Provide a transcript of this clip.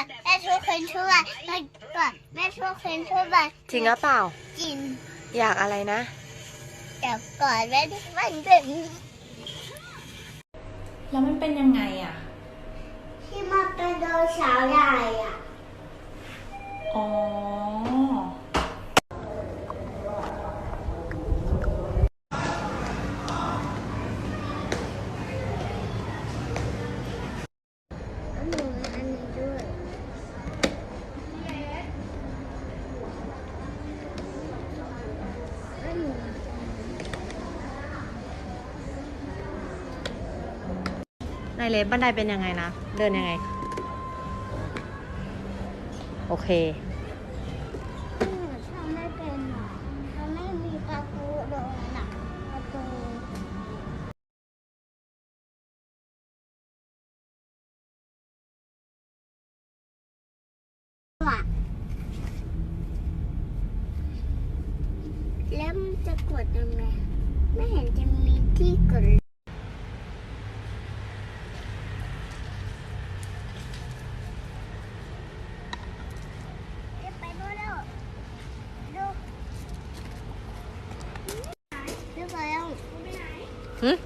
อนแม่ช่วยคนช่วยก่อนก่อนแม่ช่วยคนช่วยจริงหรือเปล่า จริงอยากอะไรนะเดี๋ยวก่อนแม่มันเป็นแล้วมันเป็นยังไงอะ ที่มันเป็นโดนสาวใหญ่อะ อ๋อ อันนี้อันนี้ด้วยอันนี้ นายเล็บบันไดเป็นยังไงนะ เดินยังไง โอเคหนูทำไม่เป็นหรอกมันไม่มีประตูโดนหนักประตูว่ะแล้วมันจะกดยังไง ไม่เห็นจะมีที่กดเลย Hmm?